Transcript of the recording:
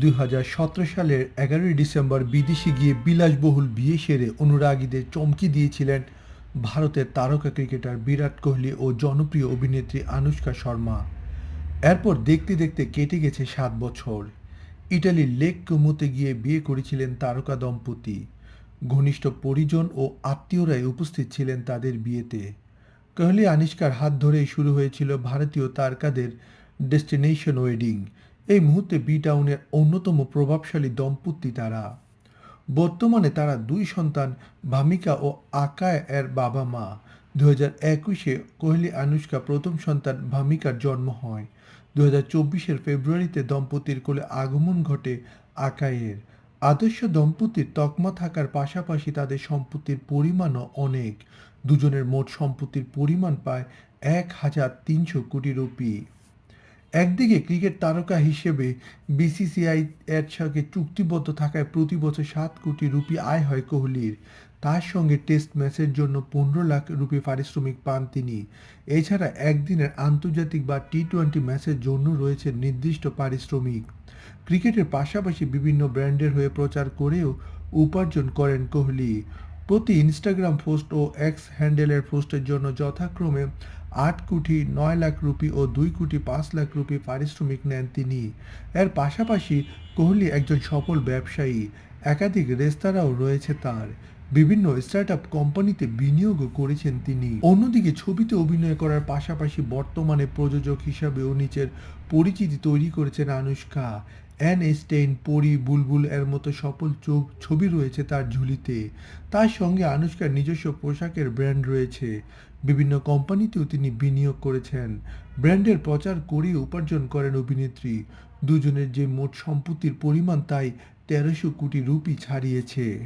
দুই হাজার সতেরো সালের এগারোই ডিসেম্বর বিদেশে গিয়ে বিলাসবহুল বিয়ে সেরে অনুরাগীদের চমকি দিয়েছিলেন ভারতের তারকা ক্রিকেটার বিরাট কোহলি ও জনপ্রিয় অভিনেত্রী আনুষ্কা শর্মা। এরপর দেখতে দেখতে কেটে গেছে সাত বছর। ইটালির লেক কুমোতে গিয়ে বিয়ে করেছিলেন তারকা দম্পতি। ঘনিষ্ঠ পরিজন ও আত্মীয়রাই উপস্থিত ছিলেন তাদের বিয়েতে। কোহলি আনিষ্কার হাত ধরেই শুরু হয়েছিল ভারতীয় তারকাদের ডেস্টিনেশন ওয়েডিং এই মুহূর্তে বি টাউনের অন্যতম প্রভাবশালী দম্পতি তারা। বর্তমানে তারা দুই সন্তান, ভামিকা ও আকায় এর বাবা মা। দু হাজার একুশে কোহলি আনুষ্কা প্রথম সন্তান ভামিকার জন্ম হয়। দু হাজার চব্বিশের ফেব্রুয়ারিতে দম্পতির কোলে আগমন ঘটে আকায়ের। আদর্শ দম্পতির তকমা থাকার পাশাপাশি তাদের সম্পত্তির পরিমাণও অনেক। দুজনের মোট সম্পত্তির পরিমাণ প্রায় এক হাজার তিনশো কোটি রুপি। একদিকে ক্রিকেট তারকা হিসেবে বিসিসিআই এর সঙ্গে চুক্তিবদ্ধ থাকায় প্রতি বছর সাত কোটি রুপি আয় হয় কোহলির। তার সঙ্গে টেস্ট ম্যাচের জন্য পনেরো লাখ রুপি পারিশ্রমিক পান তিনি। এছাড়া একদিনের আন্তর্জাতিক বা টি টোয়েন্টি ম্যাচের জন্য রয়েছে নির্দিষ্ট পারিশ্রমিক। ক্রিকেটের পাশাপাশি বিভিন্ন ব্র্যান্ডের হয়ে প্রচার করেও উপার্জন করেন কোহলি। প্রতি ইনস্টাগ্রাম পোস্ট ও এক্স হ্যান্ডেলের পোস্টের জন্য যথাক্রমে আট কোটি নয় লাখ রুপি ও দুই কোটি পাঁচ লাখ রুপি পারিশ্রমিক নেন তিনি। এর পাশাপাশি কোহলি একজন সফল ব্যবসায়ী, একাধিক রেস্তোরাঁও রয়েছে তার। বিভিন্ন স্টার্ট আপ কোম্পানিতে বিনিয়োগও করেছেন তিনি। অন্যদিকে ছবিতে অভিনয় করার পাশাপাশি বর্তমানে প্রযোজক হিসাবেও নিচের পরিচিতি তৈরি করেছেন আনুষ্কা। অ্যান স্টেইন পরি, বুলবুল এর মতো সফল চোখ ছবি রয়েছে তার ঝুলিতে। তার সঙ্গে আনুষ্কার নিজস্ব পোশাকের ব্র্যান্ড রয়েছে। বিভিন্ন কোম্পানিতেও তিনি বিনিয়োগ করেছেন। ব্র্যান্ডের প্রচার করে উপার্জন করেন অভিনেত্রী। দুজনের যে মোট সম্পত্তির পরিমাণ তাই তেরোশো কোটি রুপি ছাড়িয়েছে।